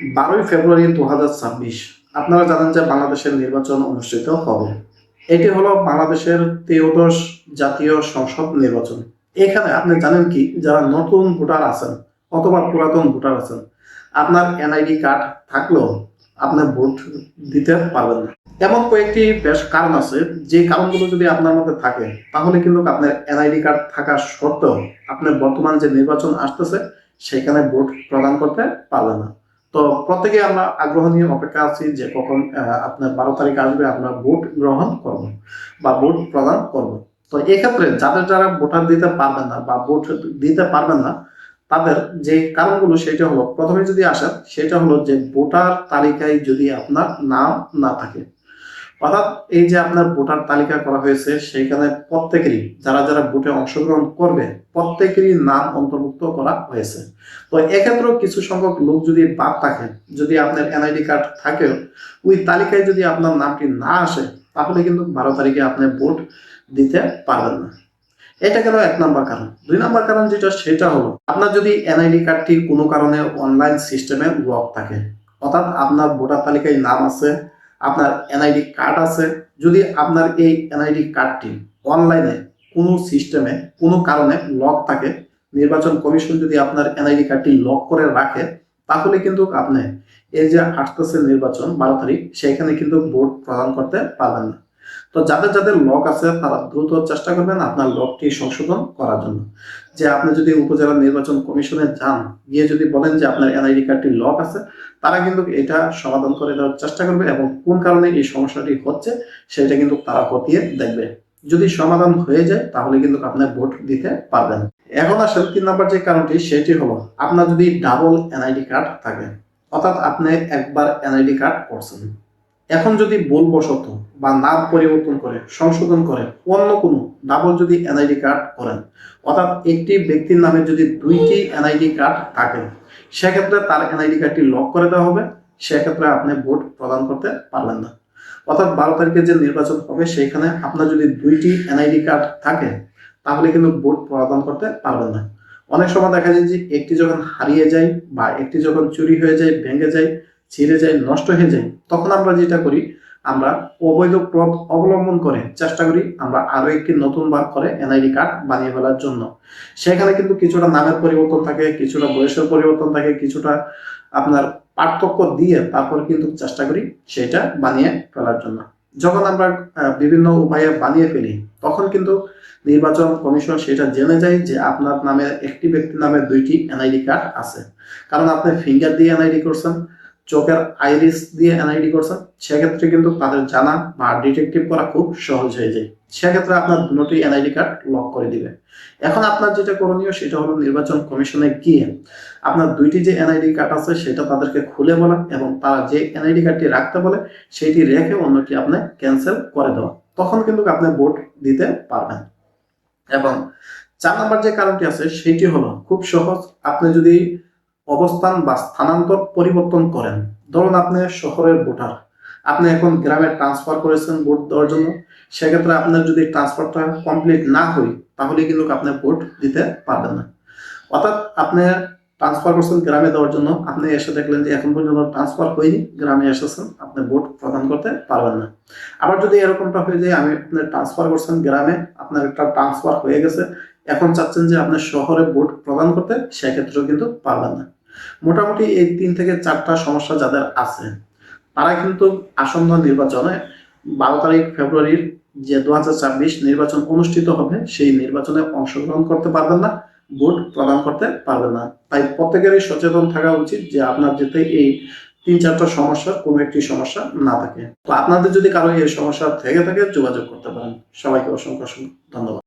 বারোই ফেব্রুয়ারি দু হাজার ছাব্বিশ, আপনারা জানেন যে বাংলাদেশের নির্বাচন অনুষ্ঠিত হবে। এটি হলো বাংলাদেশের ত্রয়োদশ জাতীয় সংসদ নির্বাচন। এখানে আপনি জানেন কি, যারা নতুন ভোটার আছেন অথবা পুরাতন ভোটার আছেন, আপনার এনআইডি কার্ড থাকলেও আপনি ভোট দিতে পারবেন না। এমন কয়েকটি বেশ কারণ আছে, যে কারণগুলো যদি আপনার মধ্যে থাকে, তাহলে কিন্তু আপনার এনআইডি কার্ড থাকা সত্ত্বেও আপনার বর্তমান যে নির্বাচন আসতেছে, সেখানে ভোট প্রদান করতে পারবেন না। তো প্রত্যেকে আমরা আগ্রহ নিয়ে অপেক্ষা আছি যে কখন আপনার বারো তারিখ আসবে আপনার ভোট গ্রহণ করব বা ভোট প্রদান করব। তো এক্ষেত্রে যাদের যারা ভোটার দিতে পারবেন না বা ভোট দিতে পারবেন না, তাদের যে কারণগুলো সেটা হলো, প্রথমে যদি আসেন, সেটা হলো যে ভোটার তালিকায় যদি আপনার নাম না থাকে অর্থাৎ এই যে আপনার ভোটার তালিকা করা হয়েছে সেখানে প্রত্যেকেরই, যারা যারা ভোটে অংশগ্রহণ করবে, প্রত্যেকেরই নাম অন্তর্ভুক্ত করা হয়েছে। তো এক্ষেত্রেও কিছু সংখ্যক লোক যদি বাদ থাকে, যদি আপনার এনআইডি কার্ড থাকেও, ওই তালিকায় যদি আপনার নামটি না আসে, তাহলে কিন্তু বারো তারিখে আপনি ভোট দিতে পারবেন না। এটা গেল এক নম্বর কারণ। দুই নম্বর কারণ যেটা, সেটা হলো, আপনার যদি এনআইডি কার্ডটি কোনো কারণে অনলাইন সিস্টেমে লক থাকে, অর্থাৎ আপনার ভোটার তালিকায় নাম আছে আপনার এনআইডি কার্ড আছে। যদি আপনার এই এনআইডি কার্ডটি অনলাইনে কোনো সিস্টেমে কোনো কারণে লক থাকে, নির্বাচন কমিশন যদি আপনার এনআইডি কার্ডটি লক করে রাখে, তাহলে কিন্তু আপনি এই যে আসতেছে নির্বাচন বারো তারিখ, সেখানে কিন্তু ভোট প্রদান করতে পারবেন না। তো যাদের যাদের লক আছে, তারা দ্রুত চেষ্টা করবেন আপনার লকটি সংশোধন করার জন্য। যে আপনি যদি উপজেলা নির্বাচন কমিশনে যান, গিয়ে যদি বলেন যে আপনার এনআইডি কার্ডটি লক আছে, তারা কিন্তু এটা সমাধান করে দেওয়ার চেষ্টা করবে এবং কোন কারণে এই সমস্যাটি হচ্ছে, সেটা কিন্তু তারা খতিয়ে দেখবে। যদি সমাধান হয়ে যায়, তাহলে কিন্তু আপনার ভোট দিতে পারবেন। এখন আসেন তিন নম্বর যে কারণটি, সেটি হলো আপনার যদি ডাবল এনআইডি কার্ড থাকে, অর্থাৎ আপনি একবার এনআইডি কার্ড করছেন। এখন যদি ভুলবশত বা নাম পরিবর্তন করে, সংশোধন করে, অন্য কোনো ডাবল যদি এনআইডি কার্ড করেন, অর্থাৎ একটি ব্যক্তির নামে যদি দুইটি এনআইডি কার্ড থাকে, সেক্ষেত্রে তার এনআইডি কার্ডটি লক করে দেওয়া হবে। সেক্ষেত্রে আপনি ভোট প্রদান করতে পারবেন না। অর্থাৎ বারো তারিখে যে নির্বাচন হবে, সেখানে আপনার যদি দুইটি এনআইডি কার্ড থাকে, তাহলে কিন্তু ভোট প্রদান করতে পারবেন না। অনেক সময় দেখা যায় যে একটি যখন হারিয়ে যায় বা একটি যখন চুরি হয়ে যায়, ভেঙে যায় ছিঁড়ে যায়, নষ্ট হয়ে যায়, তখন আমরা যেটা করি, আমরা অবৈধ পথ অবলম্বন করে চেষ্টা করি আমরা আরও একটি নতুন বার করে এনআইডি কার্ড বানিয়ে ফেলার জন্য। সেখানে কিন্তু কিছুটা নামের পরিবর্তন থাকে, কিছুটা বয়সের পরিবর্তন থাকে, কিছুটা আপনার পার্থক্য দিয়ে তারপর কিন্তু চেষ্টা করি সেটা বানিয়ে ফেলার জন্য। যখন আমরা বিভিন্ন উপায়ে বানিয়ে ফেলি, তখন কিন্তু নির্বাচন কমিশন সেটা জেনে যায় যে আপনার নামে একটি ব্যক্তির নামে দুইটি এনআইডি কার্ড আছে। কারণ আপনি ফিঙ্গার দিয়ে এনআইডি করছেন চোখের আইরিস দিয়ে এনআইডি করছেন সেক্ষেত্রে কিন্তু তাদের জানা বা ডিটেকটিভ করা খুব সহজ হয়ে যায়। সেক্ষেত্রে আপনার দুটি এনআইডি কার্ড লক করে দিবে। এখন আপনার যেটা করণীয়, সেটা হলো নির্বাচন কমিশনে গিয়ে আপনার দুইটি যে এনআইডি কার্ড আছে, সেটা তাদেরকে খুলে বলা এবং তারা যে এনআইডি কার্ডটি রাখতে বলে সেইটি রেখে অন্যটি আপনি ক্যান্সেল করে দেওয়া। তখন কিন্তু আপনি ভোট দিতে পারবেন। এবং চার নম্বর যে কারণটি আছে, সেটি হলো খুব সহজ। আপনি যদি অবস্থান বা স্থানান্তর পরিবর্তন করেন। ধরুন আপনি শহরের ভোটার। আপনি এখন গ্রামে ট্রান্সফার করেছেন ভোট দেওয়ার জন্য। সেক্ষেত্রে আপনার যদি ট্রান্সফারটা কমপ্লিট না হয়, তাহলে কিন্তু আপনি ভোট দিতে পারবেন না। অর্থাৎ আপনি ট্রান্সফার করছেন গ্রামে দেওয়ার জন্য। আপনি এসে দেখলেন যে এখন পর্যন্ত ট্রান্সফার হয়নি, গ্রামে এসেছেন। আপনি ভোট প্রদান করতে পারবেন না। আবার যদি এরকমটা হয়ে যায়, আমি আপনি ট্রান্সফার করছেন গ্রামে, আপনার একটা ট্রান্সফার হয়ে গেছে। এখন চাচ্ছেন যে আপনি শহরে ভোট প্রদান করতে, সেক্ষেত্রেও কিন্তু পারবেন না। মোটামুটি এই তিন থেকে চারটা সমস্যা যাদের আছে, তারা কিন্তু আসন্ন নির্বাচনে বারো তারিখ ফেব্রুয়ারির যে দু নির্বাচন অনুষ্ঠিত হবে, সেই নির্বাচনে অংশগ্রহণ করতে পারবেন না, ভোট প্রদান করতে পারবেন না। তাই প্রত্যেকেরই সচেতন থাকা উচিত যে আপনার যাতে এই তিন চারটা সমস্যার কোনো একটি সমস্যা না থাকে। তো আপনাদের যদি কারও এই সমস্যা থেকে থাকে, যোগাযোগ করতে পারেন। সবাইকে অসংখ্য অসংখ্য ধন্যবাদ।